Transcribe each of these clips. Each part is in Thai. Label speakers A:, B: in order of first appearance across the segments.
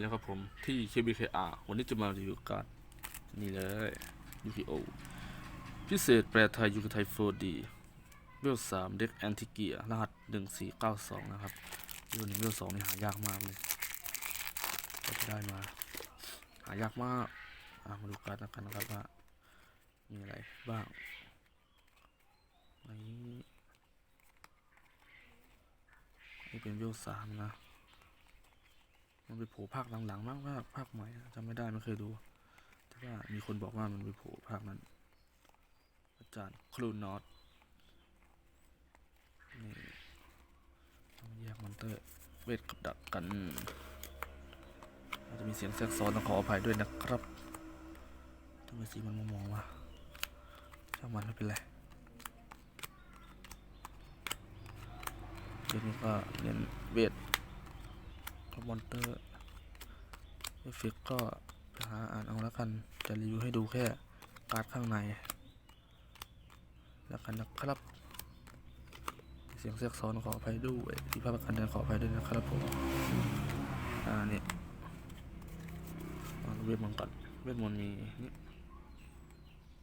A: แล้วครับผมที่ KBKR วันนี้จะมารีวิวการ์ดนี่เลย UKO พิเศษแปลไทยยูคไทย 4D เวลสามเด็กแอนติเกียรหัส1492นะครับเวลหนึ่งเวลสองนี่หายากมากเลยก็จะได้มา หายากมากอะมาดูการ์ดกันนะครับว่ามีอะไรบ้างนี่นี่เป็นเวลสามนะ มันไปโผล่ภาคหลังๆมากภาคภาคใหม่จำไม่ได้ไม่เคยดู แต่ว่ามีคนบอกว่ามันไปโผล่ภาคนั้น อาจารย์ครูนอตนี่ต้องแยกมอนเตอร์เวทกับดักกันอาจจะมีเสียงแทรกซ้อนต้องขออภัยด้วยนะครับทำไมสีมันมองๆวะช่างมันไม่เป็นไรเดี๋ยวนี้ก็เน้นเวทับมอนเตอร์เอฟเฟกก็ไปหาอ่านเอาแล้วกัน จะรีวิวให้ดูแค่การ์ดข้างใน แล้วกันนะครับ เสียงเสียกซ้อนขออภัยด้วยที่ภาพกันเดินขออภัยด้วยนะครับผม อ่านี่เอาเวทมนต์ก่อนเวทมนต์มีนี่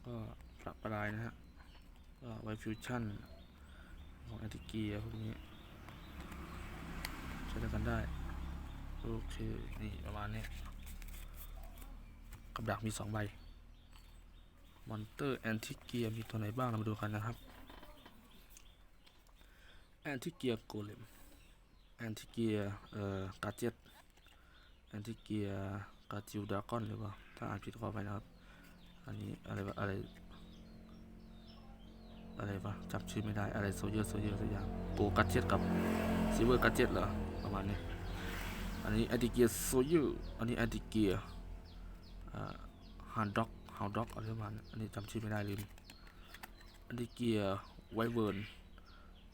A: ก็ปรับประลายนะฮะก็ไวฟิวชั่นของแอนติเกียพวกนี้ ใช้ด้วยกันได้ โอเค นี่ประมาณนี้กับดักมีสองใบมอนเตอร์แอนติเกียมีตัวไหนบ้าง เรามาดูกันนะครับ แอนติเกียโกเลมแอนติเกียเอ่อกาเจ็ตแอนติเกียกาจิวดากอนหรือเปล่า ถ้าอ่านผิดขอไปนะครับ อันนี้อะไรวะอะไร อะไรวะจำชื่อไม่ได้ อะไรโซเยอร์โซเยอร์สักอย่าง โกกาเจ็ตกับซิเวอร์กาเจ็ตเหรอ ประมาณนี้ อันนี้แอนติเกียโซยูอันนี้แอนติเกียฮันด็อกฮาวด็อกอะไรประมาณนั้นอันนี้จำชื่อไม่ได้ลืมแอนติเกียไวเวิร์น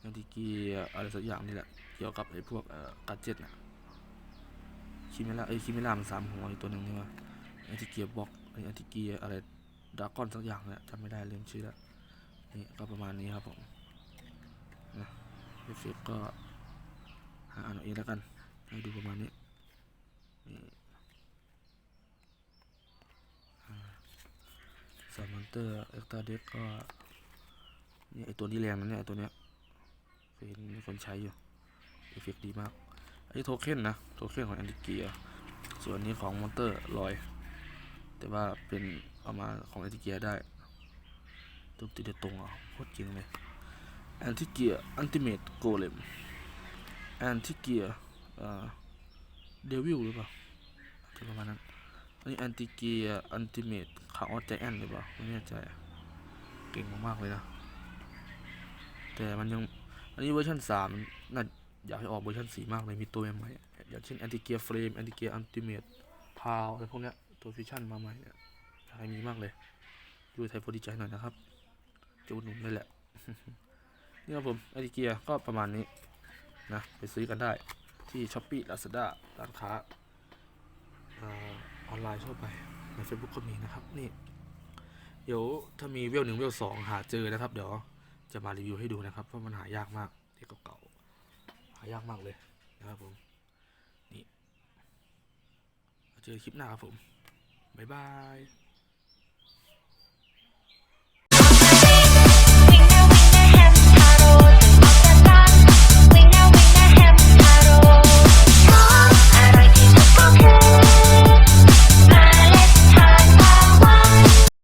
A: แอนติเกียอะไรสักอย่างนี่แหละ เกี่ยวกับไอ้พวกกัดเจ็ตน่ะคิเมล่าไอ้ยคิเมล่ามันสามหัวอีกตัวหนึ่งนี่ว่าแอนติเกียบ็อกไอ้แอนติเกียอะไรดากอนสักอย่างเนี่ยจำไม่ได้ลืมชื่อแล้วนี่ก็ประมาณนี้ครับผมนะเอฟเฟกก็หาอ่านเอาเองแล้วกัน ให้ดูประมาณนี้นี่อ่าสามมอนเตอร์เอ็กตาเด็กก็เนี่ยไอตัวนี้แรงนะเนี่ยตัวเนี้ยเคยเห็นมีคนใช้อยู่เอฟเฟกดีมากอันนี้โทเค็นนะโทเค็นของแอนติเกียส่วนนี้ของมอนเตอร์ลอย แต่ว่าเป็นเอามาของแอนติเกียได้ตุ้มตีเดตรงอะโคตรจริงเลยแอนติเกียอันติเมตโกเลมแอนติเกีย เดวิลหรือเปล่าจะประมาณนั้น อันนี้แอนติเกียอันติเมตขาวใจแอนหรือเปล่าไม่แน่ใจะเก่งมากๆเลยนะ แต่มันยัง อันนี้เวอร์ชันสามน่าอยากให้ออกเวอร์ชันสี่มากเลยมีตัวใหม่ๆอย่างเช่นแอนติเกียเฟรมแอนติเกียอันติเมตพาวอะไรพวกเนี้ยตัวฟิชชั่นมาใหม่เนี่ยอยากให้มีมากเลยดูไทยโพดีใจหน่อยนะครับจะอุดหนุนเลยแหละนี่ครับผมแอนติเกียก็ประมาณนี้นะไปซื้อกันได้ ที่ช้อปปี้ลาซาด้าร้านค้าออนไลน์ทั่วไป ใน Facebook ก็มีนะครับ นี่ เดี๋ยวถ้ามีเวลหนึ่งเวลสองหาเจอนะครับ เดี๋ยวจะมารีวิวให้ดูนะครับเพราะมันหายากมากเด็กเก่าๆหายากมากเลยนะครับผม นี่ เจอคลิปหน้าครับผม บ๊ายบาย